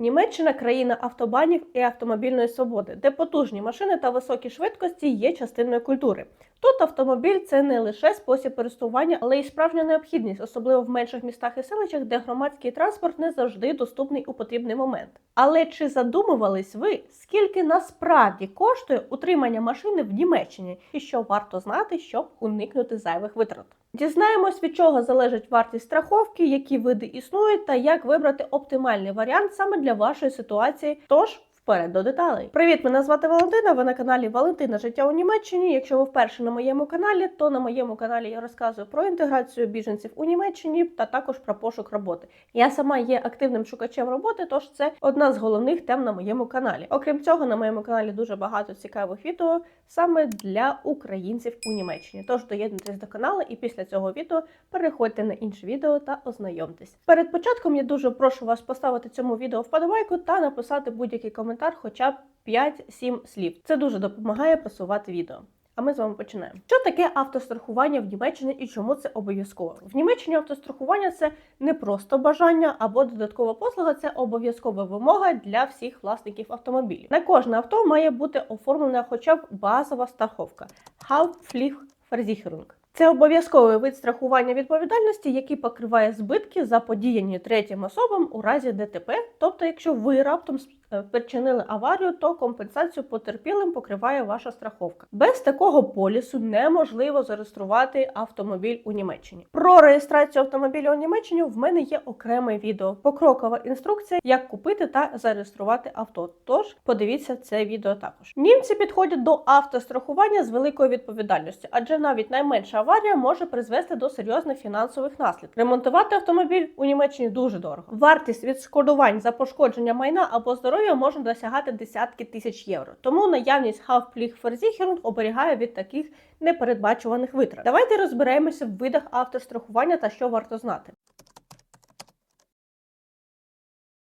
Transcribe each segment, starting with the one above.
Німеччина країна автобанів і автомобільної свободи, де потужні машини та високі швидкості є частиною культури. Тут автомобіль це не лише спосіб пересування, але й справжня необхідність, особливо в менших містах і селищах, де громадський транспорт не завжди доступний у потрібний момент. Але чи задумувались ви, скільки насправді коштує утримання машини в Німеччині, і що варто знати, щоб уникнути зайвих витрат? Дізнаємось, від чого залежить вартість страховки, які види існують, та як вибрати оптимальний варіант саме для вашої ситуації. Тож вперед до деталей. Привіт, мене звати Валентина. Ви на каналі Валентина Життя у Німеччині. Якщо ви вперше на моєму каналі, то на моєму каналі я розказую про інтеграцію біженців у Німеччині та також про пошук роботи. Я сама є активним шукачем роботи, тож це одна з головних тем на моєму каналі. Окрім цього, на моєму каналі дуже багато цікавих відео саме для українців у Німеччині. Тож доєднуйтесь до каналу і після цього відео переходьте на інше відео та ознайомтесь. Перед початком я дуже прошу вас поставити цьому відео вподобайку та написати будь-який коментар, хоча б 5-7 слів. Це дуже допомагає просувати відео. А ми з вами починаємо. Що таке автострахування в Німеччині і чому це обов'язково? В Німеччині автострахування це не просто бажання або додаткова послуга, це обов'язкова вимога для всіх власників автомобілів. На кожне авто має бути оформлена хоча б базова страховка Haftpflichtversicherung. Це обов'язковий вид страхування відповідальності, який покриває збитки, заподіяні третім особам у разі ДТП. Тобто, якщо ви раптом е, спричинили аварію, то компенсацію потерпілим покриває ваша страховка. Без такого полісу неможливо зареєструвати автомобіль у Німеччині. Про реєстрацію автомобіля у Німеччині в мене є окреме відео, покрокова інструкція, як купити та зареєструвати авто. Тож подивіться це відео також. Німці підходять до автострахування з великою відповідальністю, адже навіть найменша аварія може призвести до серйозних фінансових наслідків. Ремонтувати автомобіль у Німеччині дуже дорого. Вартість відшкодувань за пошкодження майна або здоров'я може досягати десятки тисяч євро. Тому наявність Haftpflichtversicherung оберігає від таких непередбачуваних витрат. Давайте розберемося в видах автострахування та що варто знати.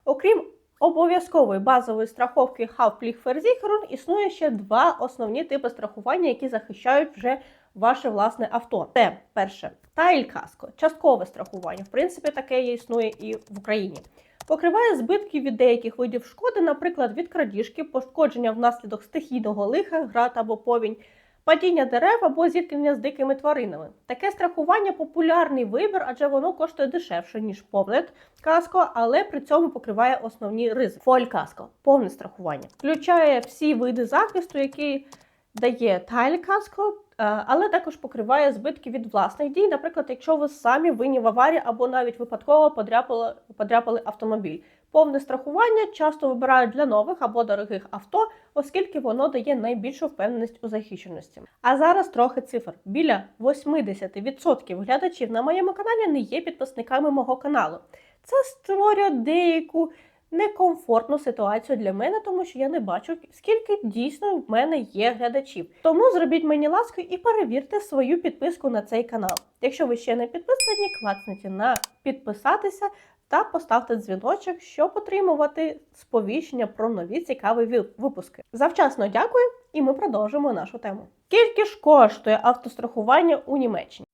Окрім обов'язкової базової страховки Haftpflichtversicherung існує ще два основні типи страхування, які захищають вже ваше власне авто. Це перше тайль-каско, часткове страхування. В принципі, таке існує і в Україні. Покриває збитки від деяких видів шкоди, наприклад, від крадіжки, пошкодження внаслідок стихійного лиха, град або повінь, падіння дерев або зіткнення з дикими тваринами. Таке страхування популярний вибір, адже воно коштує дешевше, ніж повне каско, але при цьому покриває основні ризики. Фоль каско повне страхування. Включає всі види захисту, які дає тайль каско, але також покриває збитки від власних дій, наприклад, якщо ви самі винні в аварії або навіть випадково подряпали, подряпали автомобіль. Повне страхування часто вибирають для нових або дорогих авто, оскільки воно дає найбільшу впевненість у захищеності. А зараз трохи цифр. Біля 80% глядачів на моєму каналі не є підписниками мого каналу. Це створює деяку некомфортну ситуацію для мене, тому що я не бачу, скільки дійсно в мене є глядачів. Тому зробіть мені ласку і перевірте свою підписку на цей канал. Якщо ви ще не підписані, клацніть на підписатися та поставте дзвіночок, щоб отримувати сповіщення про нові цікаві ві- випуски. Завчасно дякую, і ми продовжимо нашу тему. Скільки ж коштує автострахування у Німеччині?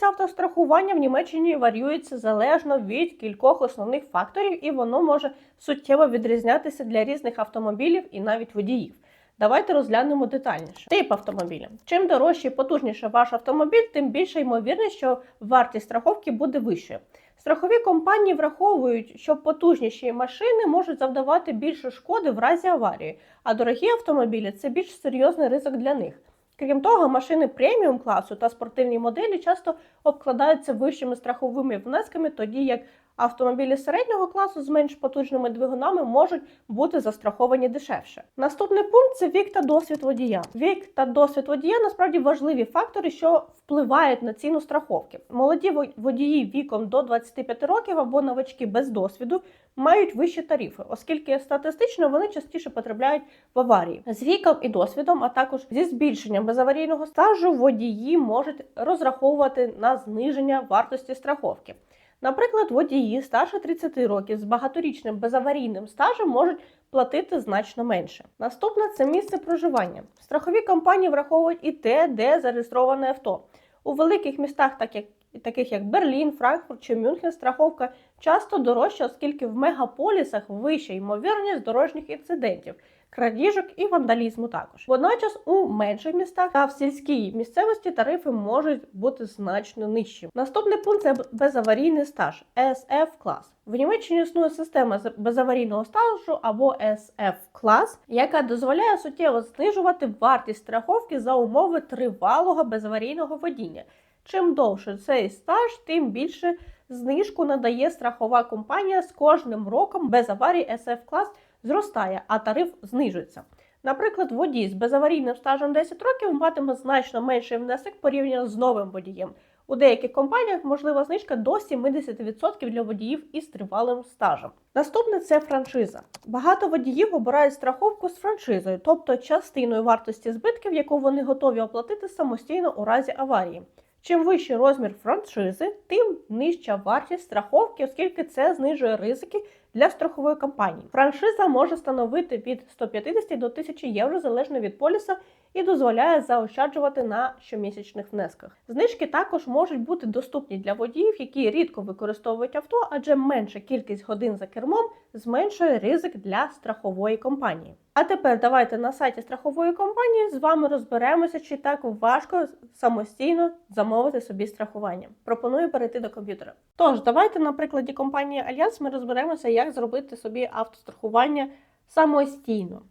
Вартість автострахування в Німеччині варіюється залежно від кількох основних факторів, і воно може суттєво відрізнятися для різних автомобілів і навіть водіїв. Давайте розглянемо детальніше. Тип автомобіля. Чим дорожче і потужніше ваш автомобіль, тим більша ймовірність, що вартість страховки буде вищою. Страхові компанії враховують, що потужніші машини можуть завдавати більше шкоди в разі аварії, а дорогі автомобілі це більш серйозний ризик для них. Крім того, машини преміум класу та спортивні моделі часто обкладаються вищими страховими внесками, тоді як автомобілі середнього класу з менш потужними двигунами можуть бути застраховані дешевше. Наступний пункт це вік та досвід водія. Вік та досвід водія насправді важливі фактори, що впливають на ціну страховки. Молоді водії віком до 25 років або новачки без досвіду мають вищі тарифи, оскільки статистично вони частіше потрапляють в аварії. З віком і досвідом, а також зі збільшенням безаварійного стажу, водії можуть розраховувати на зниження вартості страховки. Наприклад, водії старше 30 років з багаторічним безаварійним стажем можуть платити значно менше. Наступне це місце проживання. Страхові компанії враховують і те, де зареєстроване авто. У великих містах, так як таких як Берлін, Франкфурт чи Мюнхен, страховка часто дорожча, оскільки в мегаполісах вища ймовірність дорожніх інцидентів. Крадіжок і вандалізму також. Водночас у менших містах та в сільській місцевості тарифи можуть бути значно нижчі. Наступний пункт це безаварійний стаж SF клас. В Німеччині існує система безаварійного стажу або SF клас, яка дозволяє суттєво знижувати вартість страховки за умови тривалого безаварійного водіння. Чим довше цей стаж, тим більше знижку надає страхова компанія з кожним роком без аварії SF клас зростає, а тариф знижується. Наприклад, водій з безаварійним стажем 10 років матиме значно менший внесок порівняно з новим водієм. У деяких компаніях можлива знижка до 70% для водіїв із тривалим стажем. Наступне це франшиза. Багато водіїв обирають страховку з франшизою, тобто частиною вартості збитків, яку вони готові оплатити самостійно у разі аварії. Чим вищий розмір франшизи, тим нижча вартість страховки, оскільки це знижує ризики для страхової компанії. Франшиза може становити від 150 до 1000 євро залежно від поліса і дозволяє заощаджувати на щомісячних внесках. Знижки також можуть бути доступні для водіїв, які рідко використовують авто, адже менша кількість годин за кермом зменшує ризик для страхової компанії. А тепер давайте на сайті страхової компанії з вами розберемося, чи так важко самостійно замовити собі страхування. Пропоную перейти до комп'ютера. Тож, давайте на прикладі компанії Альянс ми розберемося, як зробити собі автострахування самостійно.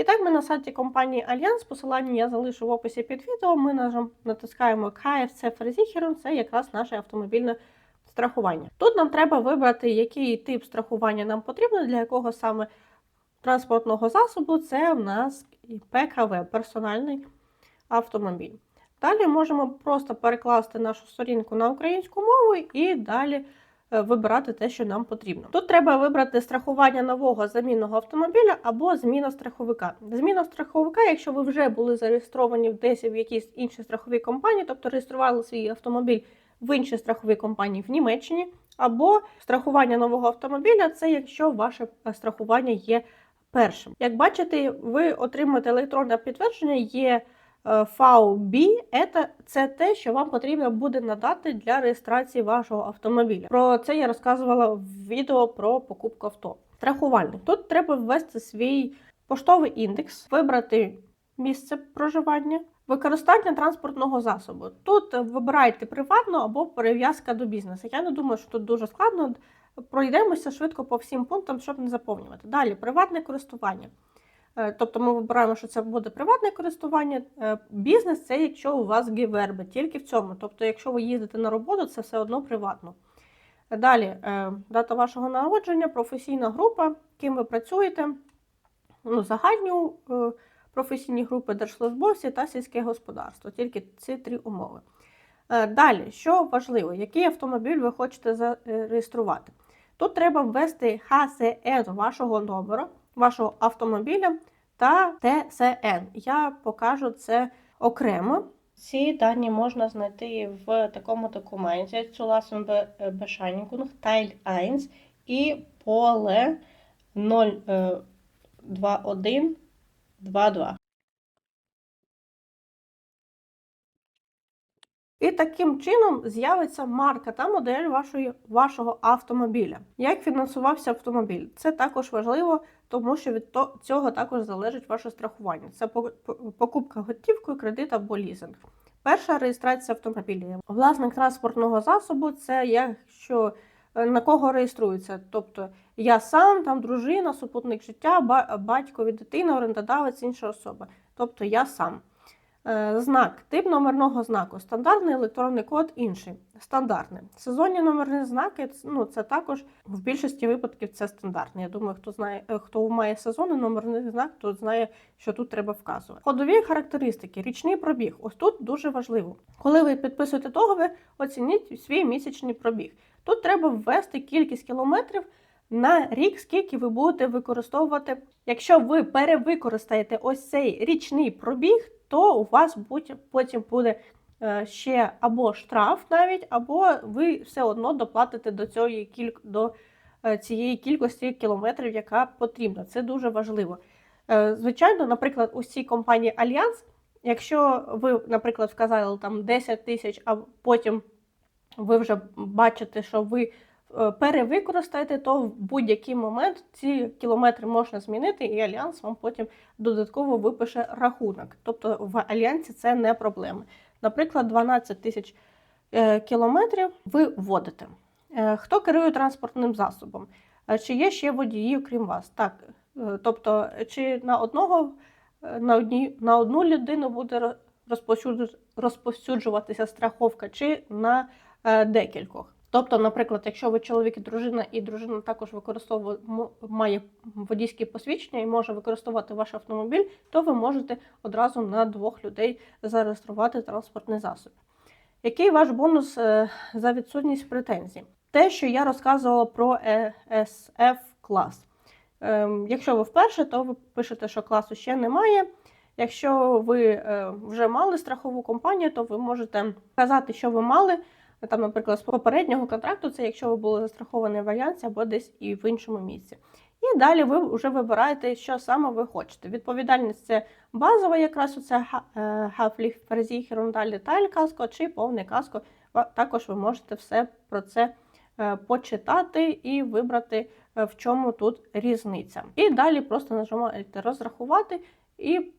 І так, ми на сайті компанії Альянс, посилання я залишу в описі під відео. Ми натискаємо KFC Versicherung, це якраз наше автомобільне страхування. Тут нам треба вибрати, який тип страхування нам потрібно, для якого саме транспортного засобу це в нас ПКВ, персональний автомобіль. Далі можемо просто перекласти нашу сторінку на українську мову і далі вибирати те, що нам потрібно. Тут треба вибрати страхування нового замінного автомобіля або зміна страховика. Зміна страховика, якщо ви вже були зареєстровані десь в якійсь іншій страховій компанії, тобто реєстрували свій автомобіль в іншій страховій компанії в Німеччині, або страхування нового автомобіля це якщо ваше е, страхування є першим. Як бачите, ви отримуєте електронне підтвердження, є е, VB, це, це те, що вам потрібно буде надати для реєстрації вашого автомобіля. Про це я розказувала в відео про покупку авто. Страхувальник. Тут треба ввести свій поштовий індекс, вибрати місце проживання, використання транспортного засобу. Тут е, вибирайте приватну або перев'язка до бізнесу. Я не думаю, що тут дуже складно. Пройдемося швидко по всім пунктам, щоб не заповнювати. Далі приватне користування. Е, Тобто ми вибираємо, що це буде приватне користування. Е, Бізнес це якщо у вас гіверби, тільки в цьому. Тобто, якщо ви їздите на роботу, це все одно приватно. Далі е, дата вашого народження, професійна група, ким ви працюєте, ну, загальні професійні групи держслужбовці та сільське господарство. Тільки ці три умови. Далі, що важливо, який автомобіль ви хочете зареєструвати? Тут треба ввести ХСН вашого номера, вашого автомобіля та ТСН. Я покажу це окремо. Ці дані можна знайти в такому документі Zulassung Teil 1 і поле 02122. І таким чином з'явиться марка та модель вашої, вашого автомобіля. Як фінансувався автомобіль? Це також важливо, тому що від цього також залежить ваше страхування. Це по- по- покупка готівкою, кредит або лізинг. Перша реєстрація автомобіля. Власник транспортного засобу це якщо е, на кого реєструється. Тобто я сам, там дружина, супутник життя, ба- батько від дитини, орендодавець, інша особа. Тобто я сам. Е, Знак, тип номерного знаку, стандартний електронний код інший. Стандартний. Сезонні номерні знаки, ну це також в більшості випадків це стандартний. Я думаю, хто знає, е, хто має сезонний номерний знак, то знає, що тут треба вказувати. Ходові характеристики, річний пробіг. Ось тут дуже важливо. Коли ви підписуєте договір, оцініть свій місячний пробіг. Тут треба ввести кількість кілометрів на рік, скільки ви будете використовувати. Якщо ви перевикористаєте ось цей річний пробіг, то у вас потім буде е, ще або штраф навіть, або ви все одно доплатите до цієї кіль... до е, цієї кількості кілометрів, яка потрібна. Це дуже важливо. Е, Звичайно, наприклад, у цій компанії Альянс, якщо ви, наприклад, вказали там 10 тисяч, а потім ви вже бачите, що ви перевикористаєте, то в будь-який момент ці кілометри можна змінити, і альянс вам потім додатково випише рахунок. Тобто в альянсі це не проблема. Наприклад, 12 тисяч е, кілометрів ви вводите. Е, Хто керує транспортним засобом? Е, Чи є ще водії, окрім вас? Так, е, тобто, чи на одного е, на одній на одну людину буде ро- розповсюджу- розповсюджуватися страховка, чи на е, декількох? Тобто, наприклад, якщо ви чоловік і дружина, і дружина також використовує має водійське посвідчення і може використовувати ваш автомобіль, то ви можете одразу на двох людей зареєструвати транспортний засіб. Який ваш бонус е, за відсутність претензій? Те, що я розказувала про ESF клас. Ем, Якщо ви вперше, то ви пишете, що класу ще немає. Якщо ви е, вже мали страхову компанію, то ви можете казати, що ви мали. Там, наприклад, з попереднього контракту, це якщо ви були застраховані в альянсі або десь і в іншому місці. І далі ви вже вибираєте, що саме ви хочете. Відповідальність це базова, якраз оце Haftpflichtversicherung, далі деталь каско чи повне каско. Також ви можете все про це е, почитати і вибрати, е, в чому тут різниця. І далі просто нажимаєте розрахувати, і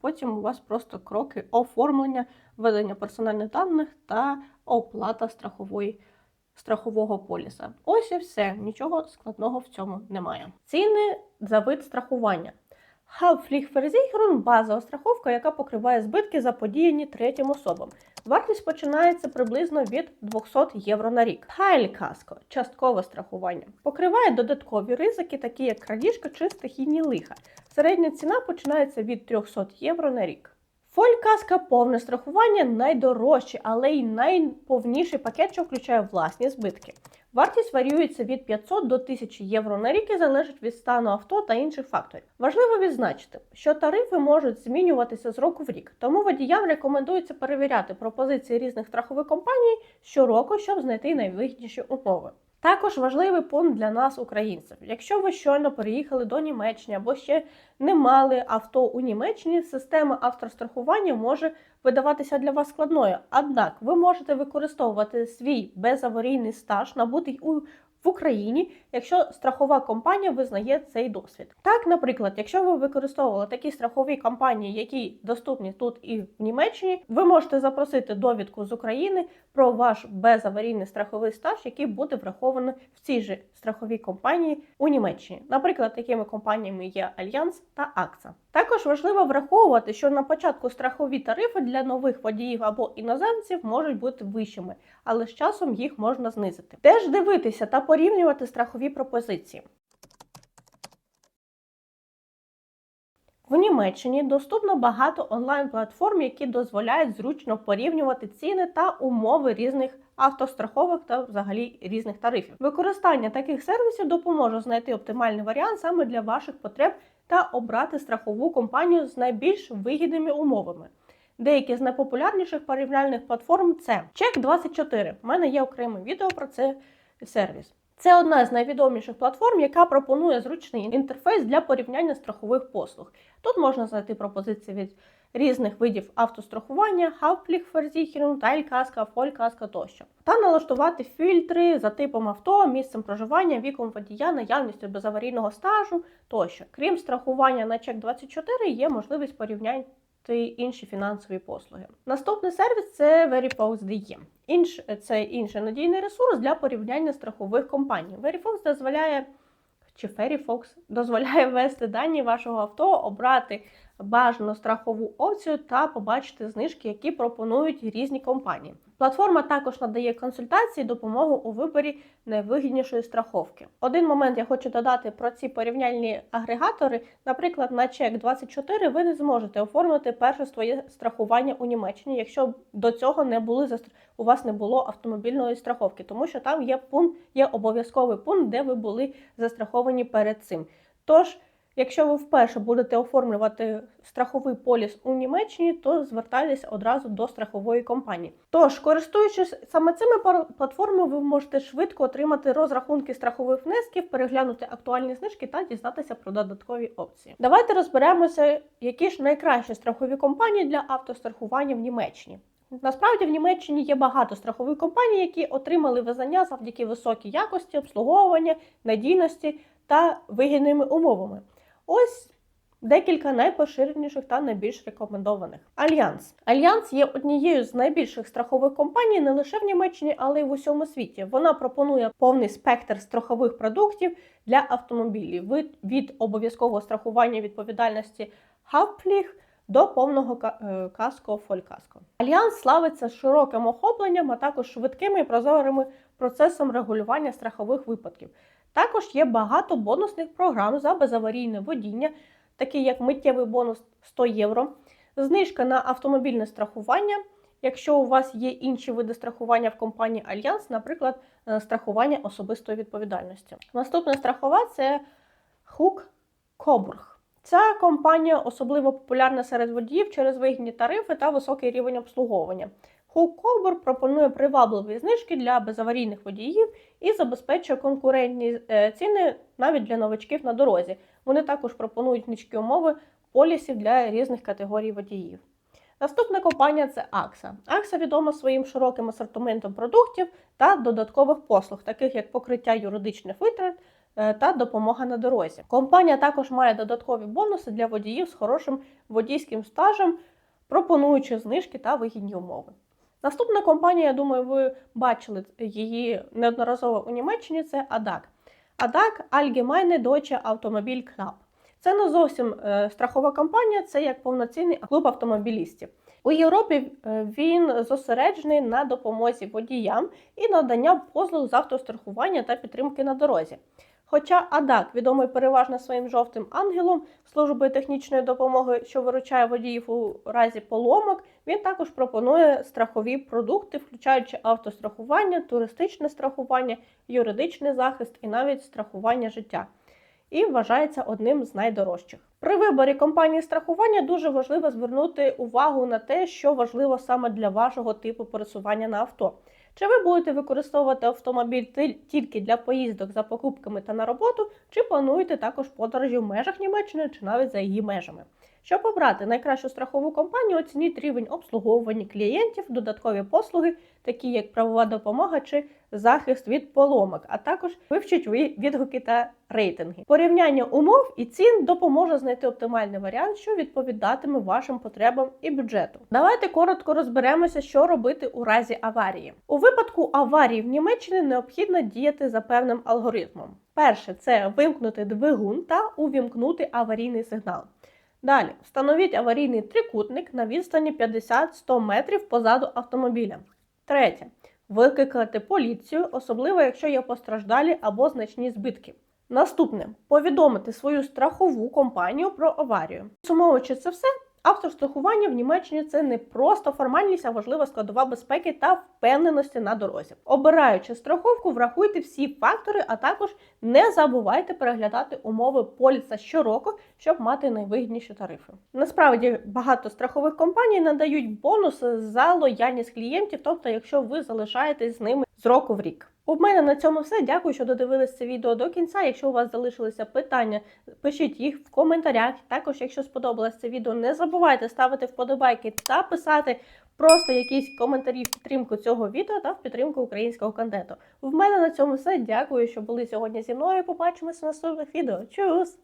потім у вас просто кроки оформлення, введення персональних даних та оплата страхової. Страхового поліса. Ось і все, нічого складного в цьому немає. Ціни за вид страхування. Hauptpflichtversicherung – базова страховка, яка покриває збитки, заподіяні третім особам. Вартість починається приблизно від 200 євро на рік. Heilkasko – часткове страхування. Покриває додаткові ризики, такі як крадіжка чи стихійні лиха. Середня ціна починається від 300 євро на рік. Фолькаска повне страхування найдорожче, але й найповніший пакет, що включає власні збитки. Вартість варіюється від 500 до 1000 євро на рік і залежить від стану авто та інших факторів. Важливо відзначити, що тарифи можуть змінюватися з року в рік, тому водіям рекомендується перевіряти пропозиції різних страхових компаній щороку, щоб знайти найвигідніші умови. Також важливий пункт для нас, українців. Якщо ви щойно переїхали до Німеччини або ще не мали авто у Німеччині, система автострахування може видаватися для вас складною. Однак ви можете використовувати свій безаварійний стаж, набутий у в Україні, якщо страхова компанія визнає цей досвід. Так, наприклад, якщо ви використовували такі страхові компанії, які доступні тут і в Німеччині, ви можете запросити довідку з України про ваш безаварійний страховий стаж, який буде врахований в цій же страховій компанії у Німеччині. Наприклад, такими компаніями є Альянс та Акса. Також важливо враховувати, що на початку страхові тарифи для нових водіїв або іноземців можуть бути вищими, але з часом їх можна знизити. Теж дивитися та порівнювати страхові пропозиції. В Німеччині доступно багато онлайн-платформ, які дозволяють зручно порівнювати ціни та умови різних автостраховок та взагалі різних тарифів. Використання таких сервісів допоможе знайти оптимальний варіант саме для ваших потреб та обрати страхову компанію з найбільш вигідними умовами. Деякі з найпопулярніших порівняльних платформ це Check24. У мене є окреме відео про цей сервіс. Це одна з найвідоміших платформ, яка пропонує зручний інтерфейс для порівняння страхових послуг. Тут можна знайти пропозиції від різних видів автострахування, Haftpflichtversicherung, Teilkasko, Vollkasko тощо. Та налаштувати фільтри за типом авто, місцем проживання, віком водія, наявністю безаварійного стажу тощо. Крім страхування на чек 24 є можливість порівняння інші фінансові послуги. Наступний сервіс це VeriFox.de. Інш, це інший надійний ресурс для порівняння страхових компаній. VeriFox дозволяє чи Verifox дозволяє ввести дані вашого авто, обрати бажану страхову опцію та побачити знижки, які пропонують різні компанії. Платформа також надає консультації, допомогу у виборі найвигіднішої страховки. Один момент я хочу додати про ці порівняльні агрегатори. Наприклад, на чек 24 ви не зможете оформити перше своє страхування у Німеччині, якщо до цього не були у вас не було автомобільної страховки, тому що там є пункт, є обов'язковий пункт, де ви були застраховані перед цим. Тож Якщо ви вперше будете оформлювати страховий поліс у Німеччині, то звертайтеся одразу до страхової компанії. Тож, користуючись саме цими платформами, ви можете швидко отримати розрахунки страхових внесків, переглянути актуальні знижки та дізнатися про додаткові опції. Давайте розберемося, які ж найкращі страхові компанії для автострахування в Німеччині. Насправді в Німеччині є багато страхових компаній, які отримали визнання завдяки високій якості, обслуговування, надійності та вигідними умовами. Ось декілька найпоширеніших та найбільш рекомендованих. Альянс. Альянс є однією з найбільших страхових компаній не лише в Німеччині, але й в усьому світі. Вона пропонує повний спектр страхових продуктів для автомобілів від, від обов'язкового страхування відповідальності Haftpflicht до повного е, каско фолькаско. Альянс славиться широким охопленням, а також швидкими і прозорими процесом регулювання страхових випадків. Також є багато бонусних програм за безаварійне водіння, такі як миттєвий бонус 100 євро, знижка на автомобільне страхування. Якщо у вас є інші види страхування в компанії Альянс, наприклад, е, страхування особистої відповідальності. Наступна страхова це Хук Кобург. Ця компанія особливо популярна серед водіїв через вигідні тарифи та високий рівень обслуговування. Хук пропонує привабливі знижки для безаварійних водіїв і забезпечує конкурентні е, ціни навіть для новачків на дорозі. Вони також пропонують низькі умови полісів для різних категорій водіїв. Наступна компанія це AXA. AXA відома своїм широким асортиментом продуктів та додаткових послуг, таких як покриття юридичних витрат е, та допомога на дорозі. Компанія також має додаткові бонуси для водіїв з хорошим водійським стажем, пропонуючи знижки та вигідні умови. Наступна компанія, я думаю, ви бачили її неодноразово у Німеччині. Це ADAC. ADAC Allgemeine Deutsche Automobil Club. Це не зовсім е, страхова компанія, це як повноцінний клуб автомобілістів. У Європі е, він зосереджений на допомозі водіям і надання послуг з автострахування та підтримки на дорозі. Хоча ADAC відомий переважно своїм жовтим ангелом службою технічної допомоги, що виручає водіїв у разі поломок, він також пропонує страхові продукти, включаючи автострахування, туристичне страхування, юридичний захист і навіть страхування життя. І вважається одним з найдорожчих. При виборі компанії страхування дуже важливо звернути увагу на те, що важливо саме для вашого типу пересування на авто. Чи ви будете використовувати автомобіль тільки для поїздок за покупками та на роботу, чи плануєте також подорожі в межах Німеччини чи навіть за її межами? Щоб обрати найкращу страхову компанію, оцініть рівень обслуговування клієнтів, додаткові послуги, такі як правова допомога чи захист від поломок, а також вивчіть ви- відгуки та рейтинги. Порівняння умов і цін допоможе знайти оптимальний варіант, що відповідатиме вашим потребам і бюджету. Давайте коротко розберемося, що робити у разі аварії. У випадку аварії в Німеччині необхідно діяти за певним алгоритмом. Перше це вимкнути двигун та увімкнути аварійний сигнал. Далі встановіть аварійний трикутник на відстані 50-100 метрів позаду автомобіля. Третє. Викликати поліцію, особливо якщо є постраждалі або значні збитки. Наступне повідомити свою страхову компанію про аварію. Сумовуючи це все, автострахування в Німеччині це не просто формальність, а важлива складова безпеки та впевненості на дорозі. Обираючи страховку, врахуйте всі фактори, а також не забувайте переглядати умови поліса щороку, щоб мати найвигідніші тарифи. Насправді багато страхових компаній надають бонуси за лояльність клієнтів, тобто, якщо ви залишаєтесь з ними з року в рік. У мене на цьому все. Дякую, що додивились це відео до кінця. Якщо у вас залишилися питання, пишіть їх в коментарях. Також, якщо сподобалось це відео, не забувайте ставити вподобайки та писати просто якісь коментарі в підтримку цього відео та в підтримку українського контенту. В мене на цьому все. Дякую, що були сьогодні зі мною. Побачимося в наступних відео. Чус!